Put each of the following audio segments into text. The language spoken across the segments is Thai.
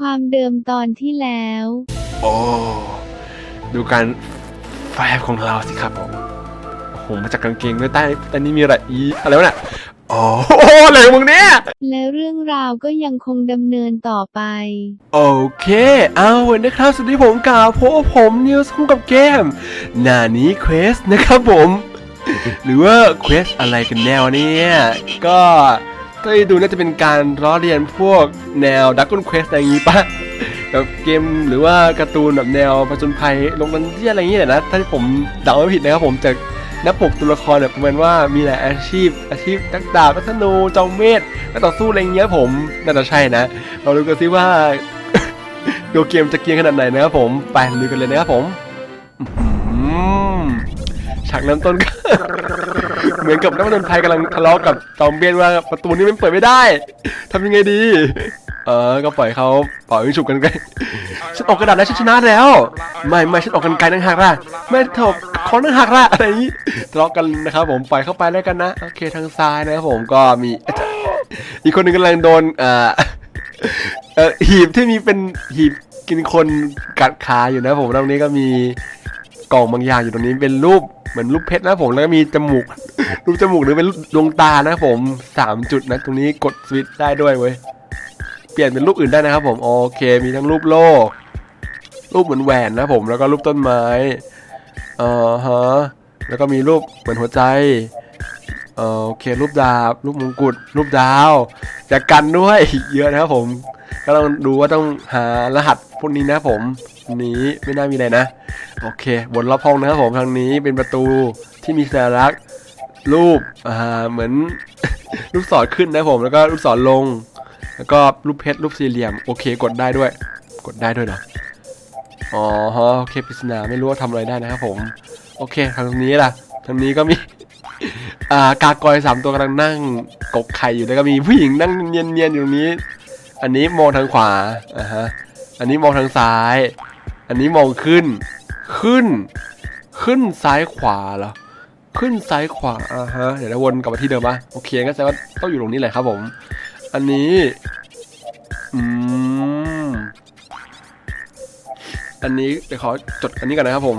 ความเดิมตอนที่แล้ว โอ้ ดูการแฟบของเราสิครับผมโอ้โหมาจากกางเกงด้วยใต้อันนี้มีอะไรอีอะไรวะเนี่ยอ๋อโอ้โหอะไรของมึงเนี่ย และเรื่องราวก็ยังคงดำเนินต่อไป โอเค เอาวันนะครับสวัสดีผมกาวพบกับผมนิวส์คู่กับเกม หน้านี้เควสนะครับผม หรือว่าเควสอะไรกันแนวะเนี่ย ก็ ถ้าดูน่าจะเป็นการล้อเลียนพวกแนวดักกุนเควสอะไรอย่างงี้ปะแบบเกมหรือว่าการ์ตูนแบบแนวผจญภัยลงดันเจียนอะไรอย่างเงี้ยนะถ้าผมเดาไม่ผิดนะครับผมจากหน้าปกตัวละครเนี่ยประมาณว่ามีหลายอาชีพ อาชีพนักดาบนักธนูจอมเวทนักต่อสู้อะไรอย่างเงี้ยผมน่าจะใช่นะเราดูกันซิว่าตัวเกมจะเกียนขนาดไหนนะครับผมไปดูกันเลยนะครับผมฉากเริ่มต้นก็ เหมือนกับนักผจญภัยกำลังทะเลาะกับจอมเบี้ยนว่าประตูนี้มันเปิดไม่ได้ทำยังไงดี เออ ก็ปล่อยเขาปล่อยวิฉุบกันไปฉันออกกระดาษแล้วฉันชนะแล้ว ไม่ไม่ฉันออกกันไกลนั่งหักละไม่เถกคอนนั่งหักละอะไรอย่างนี้ทะเลาะกันนะครับผมปล่อยเข้าไปแล้วกันนะโอเคทางซ้ายนะครับผมก็มีอีกคนหนึ่งกำลังโดนเอ่อเอ่อหีบที่มีเป็นหีบกินคนกัดขาอยู่นะผมตรงนี้ก็มี กล่องบางอย่างอยู่ตรงนี้เป็นรูปเหมือนรูปเพชรนะผมแล้วก็มีจมูก รูปจมูกหรือเป็นดวงตานะผมสามจุดนะตรงนี้กดสวิตช์ได้ด้วยเว้ยเปลี่ยนเป็นรูปอื่นได้นะครับ ผมโอเคมีทั้งรูปโลกรูปเหมือนแหวนนะผมแล้วก็รูปต้นไม้เอ่อฮะแล้วก็มีรูปเหมือนหัวใจเอ่อโอเครูปดาบ รูปมงกุฎรูปดาวจากกันด้วยเยอะนะครับผมก็ต้องดูว่าต้องหารหัสพวกนี้นะผม นี้ไม่น่ามีอะไรนะ โอเค บนรอบห้องนะครับผมทางนี้เป็นประตูที่มีสัญลักษณ์รูปอ่าเหมือนลูกศรขึ้นนะผมแล้วก็ลูกศรลง แล้วก็รูปเพชรรูปสี่เหลี่ยมโอเค กดได้ด้วย กดได้ด้วยเหรออ๋อฮะโอเคปริศนาไม่รู้ว่าทำอะไรได้นะครับผมโอเคทางนี้ล่ะทางนี้ก็มีอ่ากากอยสามตัวกำลังนั่งกกไข่อยู่แล้วก็มีผู้หญิงนั่งเนียนๆอยู่ตรงนี้ อันนี้มองทางขวาอ่าฮะอันนี้มองทางซ้าย อันนี้มองขึ้น ขึ้น ขึ้นซ้ายขวาเหรอ ขึ้นซ้ายขวา อ่าฮะ เดี๋ยวเราวนกลับมาที่เดิมปะโอเคงั้นแสดงว่าต้องอยู่ตรงนี้แหละครับผม อันนี้ อืม อันนี้เดี๋ยวขอจดอันนี้ก่อนนะครับผม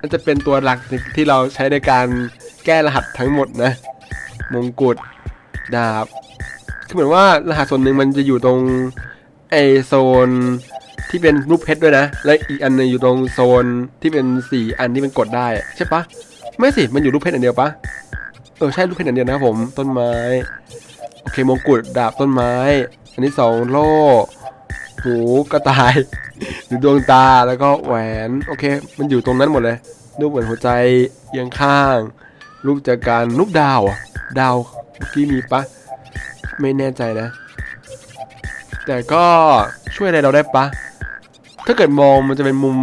น่าจะเป็นตัวหลักที่เราใช้ในการแก้รหัสทั้งหมดนะ มงกุฎ ดาบ คือเหมือนว่ารหัสส่วนหนึ่งมันจะอยู่ตรงไอโซน ที่เป็นรูปเพชรด้วยนะ และอีกอันนึงอยู่ตรงโซนที่เป็นสี่อันที่มันกดได้ใช่ปะไม่สิมันอยู่รูปเพชรอันเดียวปะเออใช่รูปเพชรอันเดียวนะครับผมต้นไม้โอเคมงกุฎดาบต้นไม้ อันนี้สองโล่หูกระต่ายหรือดวงตาแล้วก็แหวนโอเค มันอยู่ตรงนั้นหมดเลยรูปเหมือนหัวใจเอียงข้าง รูปจากการรูปดาวดาวเมื่อกี้มีปะไม่แน่ใจนะ แต่ก็ช่วยอะไรเราได้ปะ ถ้าเกิดมองมันจะเป็นมุม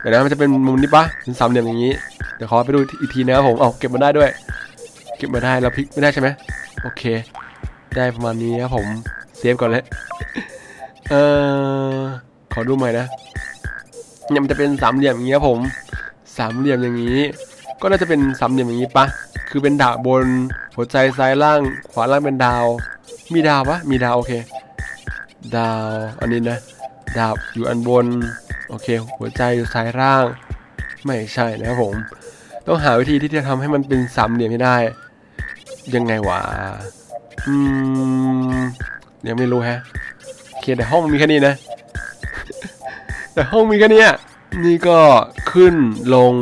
เดี๋ยวนะมันจะเป็นมุมนี้ปะเป็นสามเหลี่ยมอย่างนี้ เดี๋ยวขอไปดูอีกทีนะครับผมเอาเก็บมาได้ด้วย เก็บมาได้เราพลิกไม่ได้ใช่ไหมโอเค ได้ประมาณนี้ครับผมเซฟก่อนเลยเออขอดูใหม่นะเนี่ยมันจะเป็นสามเหลี่ยมอย่างนี้ครับผม สามเหลี่ยมอย่างนี้ ก็น่าจะเป็นสามเหลี่ยมอย่างนี้ปะคือเป็นดาบบนหัวใจซ้ายล่าง ขวาล่างเป็นดาว มีดาวปะมีดาวโอเค ดาวอันนี้นะ ดาบอยู่อันบน โอเค หัวใจอยู่ซ้ายล่าง ไม่ใช่นะครับผม ต้องหาวิธีที่จะทำให้มันเป็นสามเหลี่ยมให้ได้ ยังไงวะอืมยังไม่รู้แฮะโอเคแต่ห้องมีแค่นี้นะ แต่ห้องมีแค่นี้นี่ก็ขึ้นลง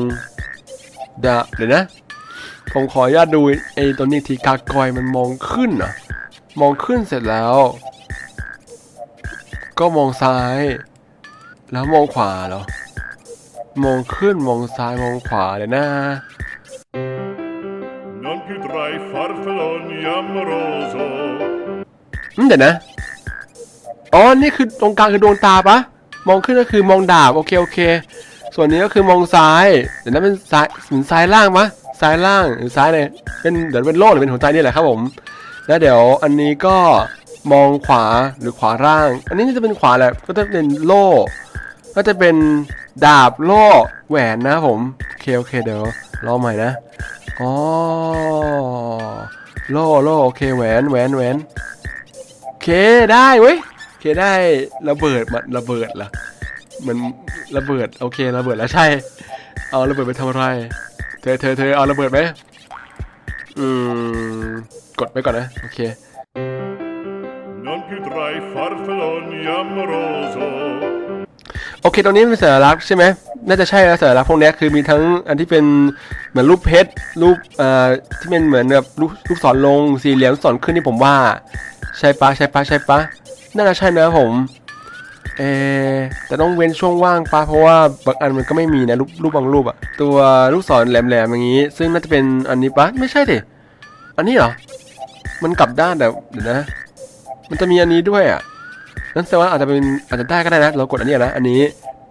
ดาเดี๋ยวนะ ผมขออนุญาตดูไอ้ตัวนี้ทีกากอยมันมองขึ้นเหรอมองขึ้นเสร็จแล้ว ก็มองซ้าย แล้วมองขวาเหรอ มองขึ้นมองซ้ายมองขวาเลยนะ Non più tra i farfalloni amoroso อืมเดี๋ยวนะ อ๋อ นี่คือตรงกลางคือดวงตาปะ มองขึ้นก็คือมองดาบ โอเค โอเค ส่วนนี้ก็คือมองซ้าย เดี๋ยวนั้นเป็นซ้ายเหมือนซ้ายล่างปะซ้ายล่างหรือซ้ายเนี่ยเป็นเดี๋ยวเป็นโล่หรือเป็นหัวใจนี่แหละครับผม แล้วเดี๋ยวอันนี้ก็ มองขวาหรือขวาล่าง อันนี้จะเป็นขวาแหละก็จะเป็นโล่ ก็จะเป็นดาบโล่แหวนนะผมโอเคโอเคเดี๋ยวรอใหม่นะอ๋อโล่โล่โอเคแหวนแหวนแหวนโอเคได้เว้ยเคได้ระเบิดมาระเบิดเหรอเหมันระเบิดโอเคระเบิดแล้วใช่ เอาระเบิดไปทำอะไร เธอเธอเธอเอาระเบิดไหมอืมกดไว้ก่อนนะโอเค โอเคตรงนี้เป็นสัญลักษณ์ใช่ไหมน่าจะใช่นะสัญลักษณ์พวกนี้คือมีทั้งอันที่เป็นเหมือนรูปเพชรรูปเอ่อที่เป็นเหมือนแบบรูปรูปศรลงสี่เหลี่ยมศรขึ้นที่ผมว่า ใช่ปะใช่ปะใช่ปะน่าจะใช่นะผมเออแต่ต้องเว้นช่วงว่างปะเพราะว่าบางอันมันก็ไม่มีนะรูปรูปบางรูปอะตัวลูกศรแหลมๆอย่างนี้ ซึ่งน่าจะเป็นอันนี้ปะไม่ใช่ดิอันนี้เหรอมันกลับด้านแต่เดี๋ยวนะ มันจะมีอันนี้ด้วยอะ นั่นแสดงว่าอาจจะเป็นอาจจะได้ก็ได้นะ เรากดอันนี้นะ อันนี้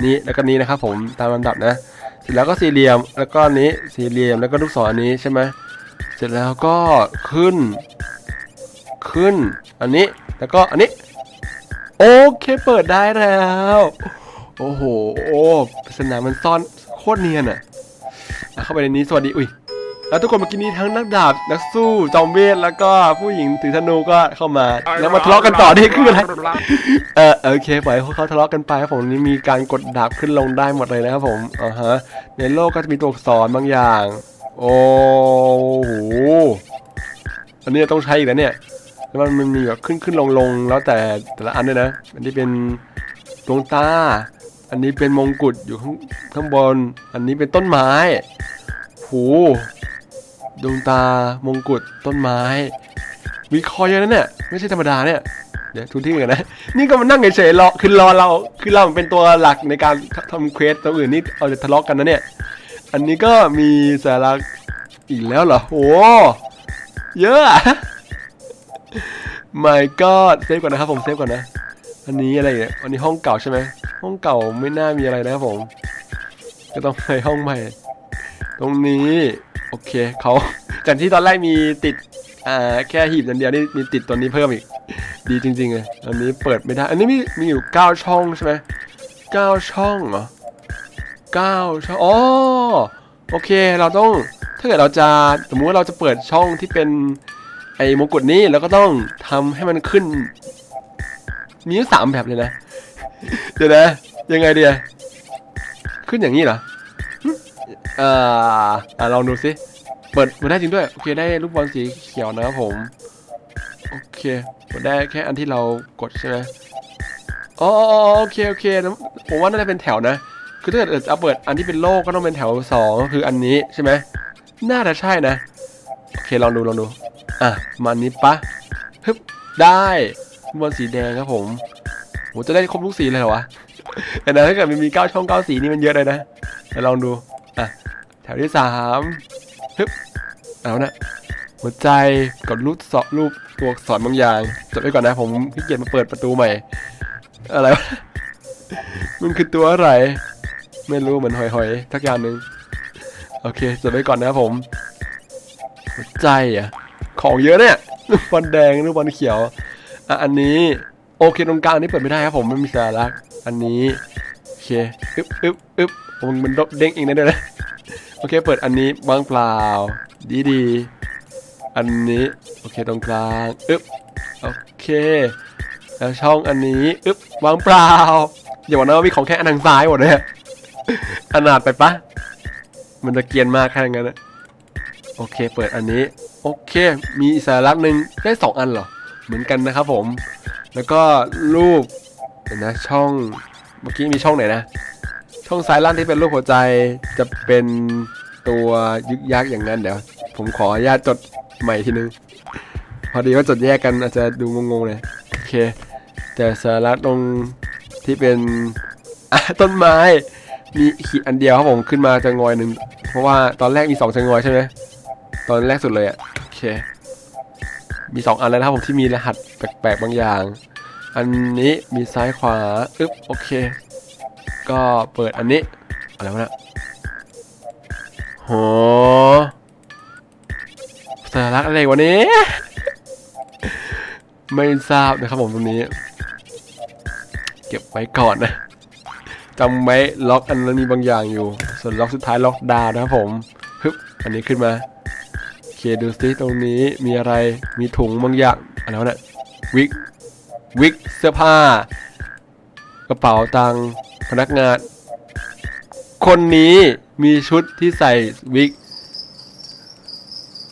นี้แล้วก็นี้นะครับผมตามลำดับนะเสร็จแล้วก็สี่เหลี่ยมแล้วก็อันนี้สี่เหลี่ยมแล้วก็ลูกศรอันนี้ใช่ไหมเสร็จแล้วก็ขึ้น ขึ้น อันนี้แล้วก็อันนี้ โอเคเปิดได้แล้ว โอ้โหโอ้ปริศนามันซ่อนโคตรเนียนอะอะเข้าไปในนี้สวัสดีอุ้ย แล้วทุกคนเมื่อกี้นี้ทั้งนักดาบนักสู้จอมเวทแล้วก็ผู้หญิงถือธนูก็เข้ามา แล้วมาทะเลาะกันต่อนี่คืออะไรเออโอเคปล่อยให้พวกเขาทะเลาะกันไปครับผมนี่มีการกดดาบขึ้นลงได้หมดเลยนะครับผมอ่าฮะในโลกก็จะมีตัวอักษรบางอย่าง โอ้โหอันนี้ต้องใช้อีกแล้วเนี่ยแล้วมันมันมีแบบขึ้นขึ้นลงลงแล้วแต่แต่ละอันด้วยนะ อันนี้เป็นดวงตา อันนี้เป็นมงกุฎอยู่ข้างข้างบน อันนี้เป็นต้นไม้โห ดวงตามงกุฎต้นไม้ มีคอเยอะนะเนี่ยไม่ใช่ธรรมดาเนี่ยเดี๋ยวทุนที่กันนะ นี่ก็มานั่งเฉยๆรอคือรอเราคือเราเป็นตัวหลักในการทำเควสตัวอื่นนี่เราจะทะเลาะกันนะเนี่ย อันนี้ก็มีสาระอีกแล้วเหรอโอ้เยอะอะ my god เซฟก่อนนะครับผมเซฟก่อนนะ อันนี้อะไรเนี่ยอันนี้ห้องเก่าใช่ไหมห้องเก่าไม่น่ามีอะไรนะครับผม ก็ต้องไปห้องใหม่ ตรงนี้ โอเคเขาจากที่ตอนแรกมีติดอ่าแค่หีบอย่างเดียวนี่มีติดตัวนี้เพิ่มอีก ดีจริงๆเลยอันนี้เปิดไม่ได้ อันนี้มีมีอยู่เก้าช่องใช่ไหมเก้าช่องเหรอเก้าช่องอ๋อโอเคเราต้องถ้าเกิดเราจะสมมุติว่าเราจะเปิดช่องที่เป็นไอ้มงกุฎนี้เราก็ต้องทำให้มันขึ้น มีสามแบบเลยนะ เดี๋ยวนะ ยังไงเดียขึ้นอย่างนี้เหรอ หึอ่าอ่าลองดูสิเปิดมาได้จริงด้วย โอเค ได้ลูกบอลสีเขียวนะครับผม โอเคกดได้แค่อันที่เรากดใช่ไหมอ๋ออ๋ออ๋อโอเค โอเคผมว่าน่าจะเป็นแถวนะ คือถ้าเกิดจะเปิดอันที่เป็นโลกก็ต้องเป็นแถวสองก็คืออันนี้ใช่ไหม น่าจะใช่นะ โอเค ลองดู ลองดู อะ มาอันนี้ปะฮึบ ได้ลูกบอลสีแดงครับผมโหจะได้ครบทุกสีเลยเหรอวะแต่นะถ้าเกิดมันมีเก้าช่องเก้าสีนี่มันเยอะเลยนะเดี๋ยวลองดู อะแถวที่สามฮึบเอานะหัวใจกับรูปสอรูปตัวอักษรบางอย่างจดไว้ก่อนนะผมขี้เกียจมาเปิดประตูใหม่ อะไรวะมันคือตัวอะไร ไม่รู้เหมือนหอยๆทักอย่างหนึ่งโอเคจดไว้ก่อนนะครับผมหัวใจอะของเยอะเนี่ยลูกบอลแดงลูกบอลเขียวอะอันนี้โอเคตรงกลางนี่เปิดไม่ได้ครับผมไม่มีสาระอันนี้โอเคอึ๊บอึ๊บอึ๊บ มมันเด้งเองได้ด้วยนะโอเค เปิดอันนี้ว่างเปล่า ดีดีอันนี้โอเคตรงกลางอึ๊บโอเค แล้วช่องอันนี้อึ๊บวางเปล่าอย่าบอกนะว่ามีของแค่อันทางซ้ายหมดเลยอนาถไปปะมันจะเกียนมากแค่นั้นนะโอเค เปิดอันนี้ โอเค มีอีกสัญลักหนึ่งได้สองอันเหรอ เหมือนกันนะครับผม แล้วก็รูปเห็นนะช่องเมื่อกี้มีช่องไหนนะ ช่องซ้ายล่างที่เป็นรูปหัวใจจะเป็นตัวยึกยักอย่างนั้นเดี๋ยว ผมขออนุญาตจดใหม่ทีนึง พอดีว่าจดแยกกันอาจจะดูงงๆเลยโอเค แต่สาระตรงที่เป็นต้นไม้มีขีดอันเดียวครับผมขึ้นมาจะงอยหนึ่งเพราะว่าตอนแรกมีสองจะงอยใช่ไหมตอนแรกสุดเลยอะโอเค มีสองอันแล้วนะครับผมที่มีรหัสแปลกๆบางอย่าง อันนี้มีซ้ายขวาอึ๊บโอเค ก็เปิดอันนี้ อะไรวะเนี่ยโหสาระอะไรวะนี้ ไม่ทราบนะครับผมตรงนี้ เก็บไว้ก่อนนะจำไว้ล็อกอันนั้นมีบางอย่างอยู่ ส่วนล็อกสุดท้ายล็อกดาวนะครับผมฮึบอันนี้ขึ้นมาโอเคดูซิตรงนี้มีอะไรมีถุงบางอย่างอะไรวะเนี่ยวิกวิกเสื้อผ้ากระเป๋าตังค์ พนักงาน คนนี้มีชุดที่ใส่วิก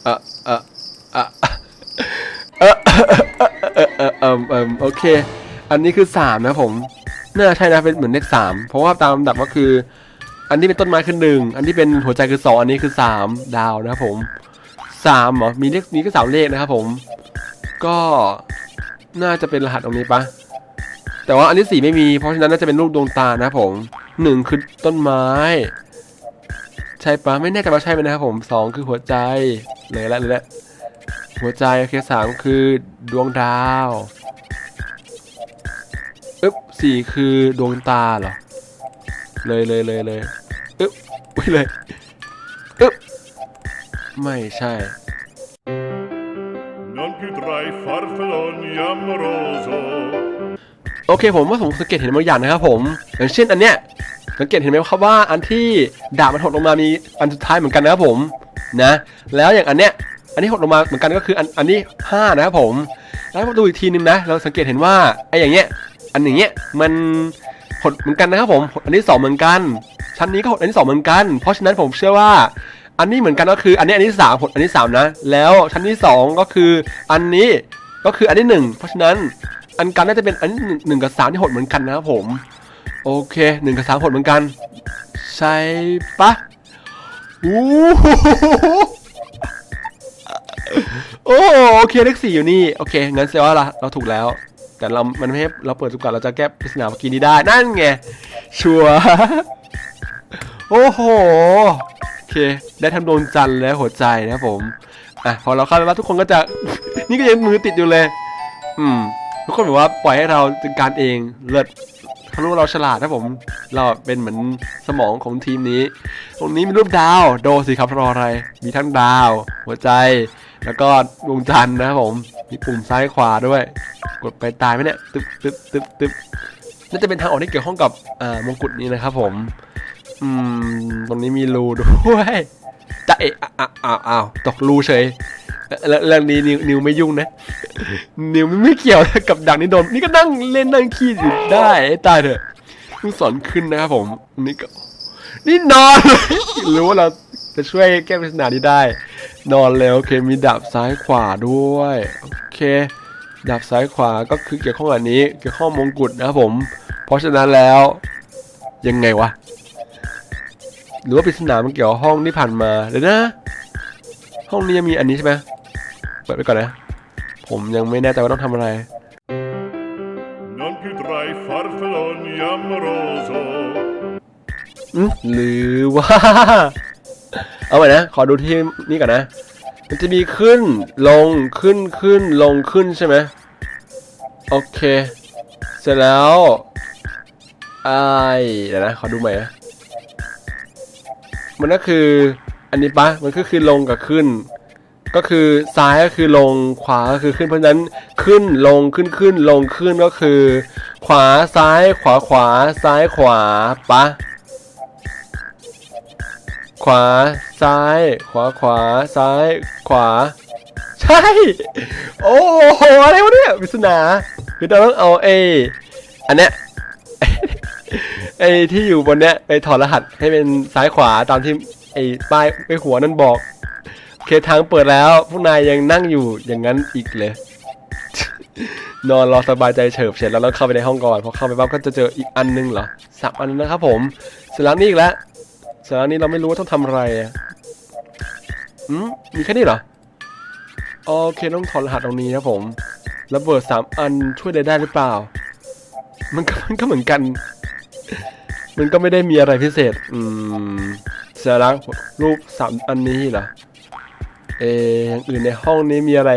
เอ่อเอ่อเอ่อเอ่อเอ่อเอ่อโอเค อันนี้คือสามนะผมน่าใช่นะเป็นเหมือนเลขสามเพราะว่าตามลำดับก็คือ อันที่เป็นต้นไม้คือหนึ่งอันที่เป็นหัวใจคือสองอันนี้คือสามดาวนะผมสามเหรอมีเลขมีก็สามเลขนะครับผม ก็น่าจะเป็นรหัสตรงนี้ปะ แต่ว่าอันที่สี่ไม่มี เพราะฉะนั้นน่าจะเป็นรูปดวงตานะผมหนึ่งคือต้นไม้ ใช่ปะไม่แน่ใจว่าใช่ไหมนะครับผมสองคือหัวใจเลยละเลยละหัวใจโอเคสามคือดวงดาวอึ๊บสี่คือดวงตาเหรอ เลยเลยเลยเลยอึ๊บอุ้ยเลยอึ๊บไม่ใช่ Non più tra i farfalloni amoroso. โอเคผมว่าผมสังเกตเห็นบางอย่างนะครับผมอย่างเช่นอันเนี้ยสังเกตเห็นไหมครับว่าอันที่ดาบมันหดลงมามีอันสุดท้ายเหมือนกันนะครับผมนะแล้วอย่างอันเนี้ยอันนี้หดลงมาเหมือนกันก็คืออันอันนี้ห้านะครับผมแล้วมาดูอีกทีนึงนะ เราสังเกตเห็นว่าไอ้อย่างเงี้ยอันอย่างเงี้ยมันหดเหมือนกันนะครับผมอันที่สองเหมือนกัน ชั้นนี้ก็หดอันที่สองเหมือนกัน เพราะฉะนั้นผมเชื่อว่าอันนี้เหมือนกันก็คืออันนี้อันที่สามหดอันที่สามนะแล้วชั้นที่สองก็คืออันนี้ก็คืออันที่หนึ่งเพราะฉะนั้น อันกันน่าจะเป็นอันหนึ่งหนึ่งกับสามที่หดเหมือนกันนะครับผม โอเคหนึ่งกับสามหดเหมือนกัน ใช่ปะอู้หูโอ้โอเคเลขสี่อยู่นี่ โอเคงั้นแสดงว่าเราเราถูกแล้ว แต่เรา มันไม่ให้เราเปิดจุกก่อนเราจะแก้ปริศนาเมื่อกี้นี้ได้ นั่นไง ชัวร์โอ้โห โอเค ได้ทำโดวงจันและหัวใจนะครับผม อะ พอเราเข้าไปว่าทุกคนก็จะ นี่ก็ยังมือติดอยู่เลย อืม ทุกคนแบบว่าปล่อยให้เราจัดการเองเลิศเขารู้เราฉลาดนะผม เราเป็นเหมือนสมองของทีมนี้ ตรงนี้มีรูปดาว โดสิครับรออะไร มีทั้งดาว หัวใจ แล้วก็ดวงจันทร์นะครับผม มีปุ่มซ้ายขวาด้วย กดไปตายไหมเนี่ย ตึ๊บตึ๊บตึ๊บตึ๊บน่าจะเป็นทางออกที่เกี่ยวข้องกับอ่ามงกุฎนี้นะครับผม อืม ตรงนี้มีรูด้วย จะเอะอะอะอ้าวตกรูเฉยแล้วเรื่องนี้นิวนิวไม่ยุ่งนะ นิวไม่เกี่ยวกับดังนี่โดนนี่ก็นั่งเล่นนั่งขี้อยู่ได้ตายเถอะลูกศรขึ้นนะครับผมนี่ก็นี่นอนเลยรู้ว่าเราจะช่วยแก้ปริศนานี้ได้ นอนแล้วโอเคมีดาบซ้ายขวาด้วยโอเคดาบซ้ายขวาก็คือเกี่ยวข้องอันนี้ เกี่ยวข้องมงกุฎนะครับผม เพราะฉะนั้นแล้ว ยังไงวะ หรือว่าปริศนามันเกี่ยวกับห้องที่ผ่านมาเดี๋ยวนะ ห้องนี้ยังมีอันนี้ใช่ไหมเปิดไปก่อนนะ ผมยังไม่แน่ใจว่าต้องทำอะไร Non più tra i farfalloni amoroso. อืมหรือว่า เอาใหม่นะ ขอดูที่นี่ก่อนนะ มันจะมีขึ้นลงขึ้นขึ้นลงขึ้นใช่ไหมโอเค เสร็จแล้วไอายเดี๋ยวนะ ขอดูใหม่นะ มันก็คืออันนี้ปะมันก็คือลงกับขึ้น ก็คือซ้ายก็คือลงขวาก็คือขึ้นเพราะฉะนั้นขึ้นลงขึ้นขึ้นลงขึ้นก็คือ ขวาซ้ายขวาขวาซ้ายขวาปะขวาซ้าย ขวาขวาซ้าย ขวา ใช่ โอ้โหอะไรวะเนี่ยปริศนาคือเราต้องเอาไอ้อันเนี้ย ไอ้ที่อยู่บนเนี้ยไปถอดรหัสให้เป็นซ้ายขวาตามที่ไอ้ป้ายไอ้หัวนั่นบอก เคทางเปิดแล้วพวกนายยังนั่งอยู่อย่างนั้นอีกเลย นอนรอสบายใจเฉิบเสร็จแล้วเราเข้าไปในห้องก่อนพอเข้าไปปั๊บก็จะเจออีกอันนึงเหรอสามอันนะครับผมสร็จแล้วนี่อีกแล้วสร็จแล้วนี่เราไม่รู้ว่าต้องทำอะไรอืมมีแค่นี้เหรอโอเคต้องถอดรหัสตรงนี้นะผมระเบิดสามอันช่วยอะไรได้หรือเปล่า มันก็มันก็เหมือนกัน มันก็ไม่ได้มีอะไรพิเศษ อืมเสร็จแล้วรูปสามอันนี้เหรอเอออย่างอื่นในห้องนี้มีอะไร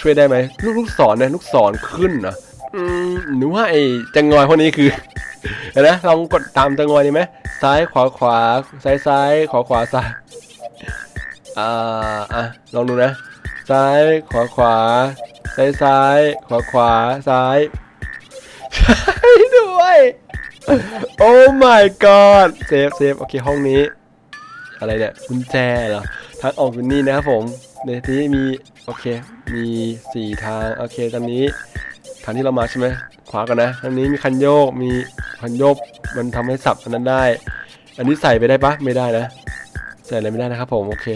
ช่วยได้ไหมลูกลูกศรเนี่ยลูกศรขึ้นเหรออืมหรือว่าไอ้จังงอยพวกนี้คือเห็นไหมลองกดตามจังงอยดีไหมซ้ายขวาขวาซ้ายซ้ายขวาขวาซ้ายอ่าอะลองดูนะ ซ้ายขวาขวาซ้ายซ้ายขวาขวาซ้ายใช่ด้วย โอ้ my god เซฟเซฟโอเคห้องนี้ อะไรเนี่ยกุญแจเหรอทางออกอยู่นี่นะครับผมในที่มี โอเค มีสี่ทาง โอเคตอนนี้ทางที่เรามาใช่ไหมขวากันนะทางนี้มีคันโยกมีคันโยกมันทำให้สับอันนั้นได้ อันนี้ใส่ไปได้ปะไม่ได้นะ ใส่อะไรไม่ได้นะครับผมโอเค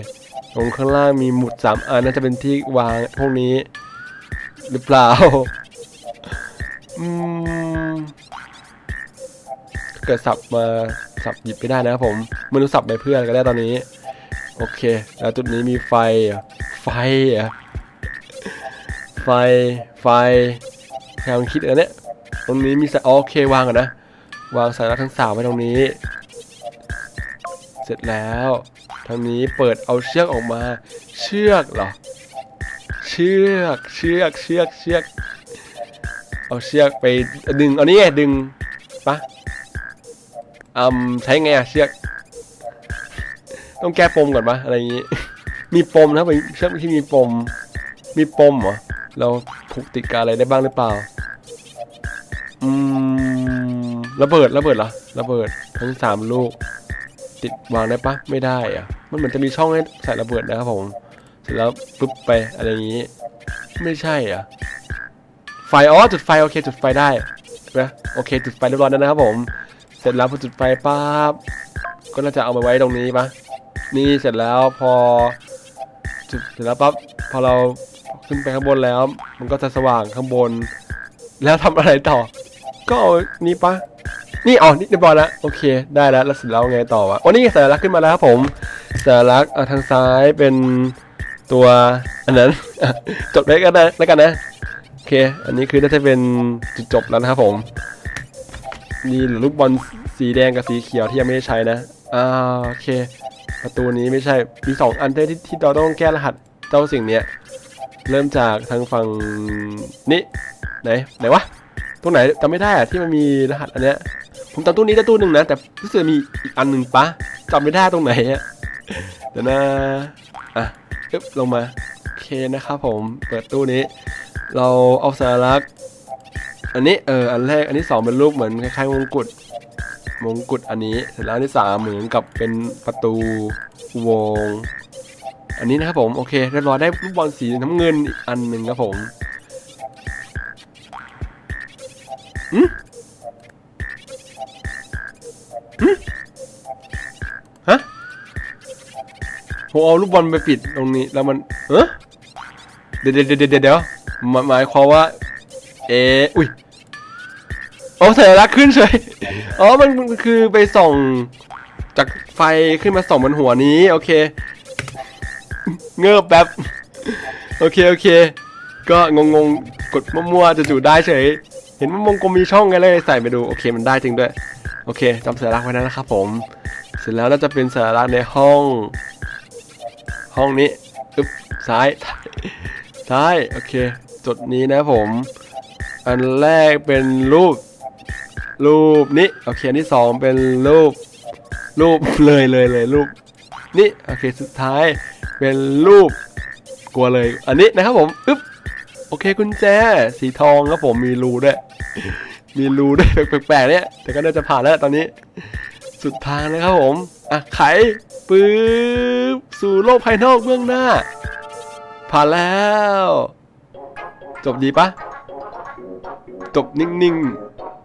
ตรงข้างล่างมีหมุดสามอันน่าจะเป็นที่วางพวกนี้ หรือเปล่าอืม เกิดสับมาสับหยิบไม่ได้นะครับผมไม่รู้สับไปเพื่ออะไรก็ได้ตอนนี้ โอเค แล้วจุดนี้มีไฟ ไฟไฟไฟพยายามคิดอันเนี้ยตรงนี้มีสโอเควางก่อนนะ วางสายรัดทั้งสามไว้ตรงนี้ เสร็จแล้วทางนี้เปิดเอาเชือกออกมา เชือกเหรอ เชือกเชือกเชือกเชือก เอาเชือกไปดึง เอานี่ไงดึงปะ อืมใช้ไงอะเชือกต้องแก้ปมก่อนปะอะไรอย่างงี้ มีปมนะไปเชือกที่มีปม มีปมเหรอเราผูกติดกับอะไรได้บ้างหรือเปล่า อืมระเบิดระเบิดเหรอระเบิดทั้งสามลูก ติดวางได้ปะไม่ได้อะมันเหมือนจะมีช่องให้ใส่ระเบิดนะครับผมเสร็จแล้วปุ๊บไปอะไรอย่างนี้ ไม่ใช่อะไฟอ๋อจุดไฟโอเคจุดไฟได้นะโอเคจุดไฟเรียบร้อยแล้วนะครับผม เสร็จแล้วพอจุดไฟปั๊บก็น่าจะเอามาไว้ตรงนี้ปะนี่เสร็จแล้วพอจุดเสร็จแล้วปั๊บพอเราขึ้นไปข้างบนแล้ว มันก็จะสว่างข้างบน แล้วทำอะไรต่อ ก็เอานี่ปะนี่อ๋อนี่เรียบร้อยแล้วโอเค ได้แล้วแล้วเสร็จแล้วไงต่อวะอ๋อนี่สัญลักษณ์ขึ้นมาแล้วครับผมสัญลักษณ์อะทางซ้ายเป็นตัวอันนั้นจบได้กันนะแล้วกันนะโอเค อันนี้คือน่าจะเป็นจุดจบแล้วนะครับผม นี่เหลือลูกบอลสีแดงกับสีเขียวที่ยังไม่ได้ใช้นะอ่าโอเค ประตูนี้ไม่ใช่มีสองอันที่ที่เราต้องแก้รหัสเจ้าสิ่งเนี้ยเริ่มจากทางฝั่งนี้ไหนไหนวะตรงไหนจำไม่ได้อะที่มันมีรหัสอันเนี้ยผมจำตู้นี้ได้ตู้หนึ่งนะแต่รู้สึกมีอีกอันหนึ่งปะจำไม่ได้ตรงไหนอะเดี๋ยวนะอะอึ๊บลงมาโอเคนะครับผมเปิดตู้นี้ เราเอาสารักษ อันนี้เอออันแรกอันที่สองเป็นรูปเหมือนคล้ายๆมงกุฎมงกุฎอันนี้เสร็จแล้วอันที่สามเหมือนกับเป็นประตูอุโวงค์อันนี้นะครับผมโอเคเรียบร้อยได้ลูกบอลสีน้ำเงินอีกอันหนึ่งครับผมอืมฮะผมเอาลูกบอลไปปิดตรงนี้แล้วมันเออเดี๋ยวเดี๋ยวเดี๋ยวเดี๋ยวหมายความว่า เอะอุ้ยโอ้สัญลักษณ์ขึ้นเฉยอ๋อมันมันคือไปส่อง จากไฟขึ้นมาส่องบนหัวนี้ โอเค เงือบแป๊บ โอเค โอเค ก็งงงๆกดมั่วๆจะจู่ๆได้เฉย เห็นว่ามงกลมมีช่องไงเลยใส่ไปดู โอเค มันได้จริงด้วย โอเคจำสัญลักษณ์ไว้แล้วนะครับผม เสร็จแล้วน่าจะเป็นสัญลักษณ์ในห้อง ห้องนี้อึ๊บซ้าย ซ้าย โอเค จุดนี้นะผม อันแรกเป็นรูป รูปนี้โอเคอันที่สองเป็นรูป รูปเลยเลยเลยรูปนี่โอเคสุดท้ายเป็นรูปกลัวเลย อันนี้นะครับผมอึ๊บโอเคกุญแจสีทองครับผมมีรูด้วยมีรูด้วยแปลกๆเนี่ยแต่ก็น่าจะผ่านแล้วตอนนี้ สุดทางนะครับผมอะไขปื๊บสู่โลกภายนอกเบื้องหน้า ผ่านแล้ว จบดีปะ จบนิ่ง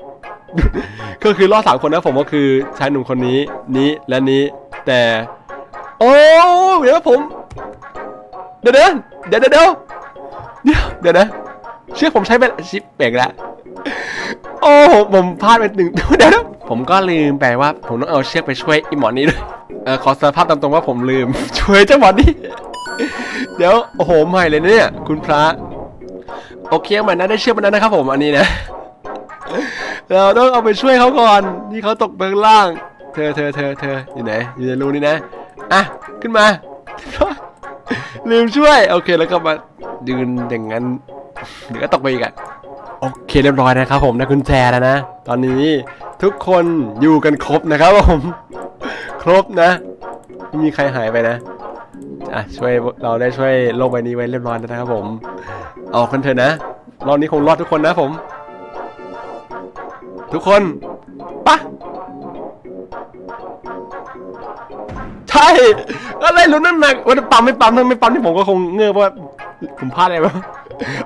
ๆ ก็คือรอดสามคนนะผมก็คือชายหนุ่มคนนี้นี้และนี้แต่ โอ้เดี๋ยวผมเดี๋ยวเดี๋ยวเดี๋ยวเดี๋ยวเดี๋ยวเดี๋ยวนะเชื่อผมใช้เป็นชิปเปลกแล้วโอ้ผมพลาดไปหนึ่งเดี๋ยวนะผมก็ลืมไปว่า ผมต้องเอาเชือกไปช่วยอีหมอนี้ด้วยเออขอสารภาพตามตรงว่าผมลืม ช่วยเจ้าหมอนี้ เดี๋ยวโอ้โหใหม่เลยเนี่ย คุณพระ โอเคใหม่นะได้เชือกมาแล้วนะครับผมอันนี้นะ เราต้องเอาไปช่วยเขาก่อนนี่เขาตกเบื้องล่าง เธอเธอเธอเธออยู่ไหนอยู่ในรูนี่นะอะขึ้นมา ลืมช่วย โอเคแล้วก็มายืนอย่างนั้นเดี๋ยวก็ตกไปอีกอะโอเคเรียบร้อยนะครับผมได้กุญแจแล้วนะตอนนี้ทุกคนอยู่กันครบนะครับผม ครบนะไม่มีใครหายไปนะ อะช่วยเราได้ช่วยโลกใบนี้ไว้เรียบร้อยนะครับผม ออกกันเถอะนะ รอบนี้คงรอดทุกคนนะผม ทุกคนปะใช่อะไรลุ้นนั่นหนักว่าจะปั๊มไม่ปั๊มถ้าไม่ปั๊มที่ผมก็คงเงือบว่าผมพลาดอะไรบ้าง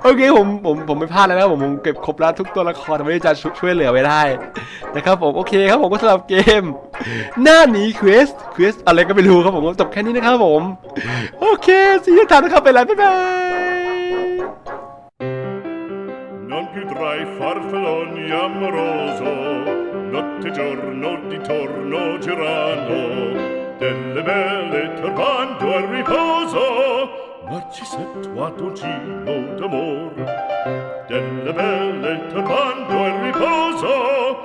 โอเคผมผมผมไม่พลาดแล้วนะผมผมเก็บครบแล้วทุกตัวละครแต่ไม่ได้จะช่วยเหลือไว้ได้นะครับผมโอเคครับผมก็สำหรับเกม หน้าหนีเควสเควสอะไรก็ไม่รู้ครับผมจบแค่นี้นะครับผม โอเคสีทานนะครับไปแล้วบ๊ายบาย Non più tra i farfalloni amoroso, notte e giorno di torno girano, delle belle turbando al riposo, ma ci setto a dolcino d'amor, delle belle turbando il riposo,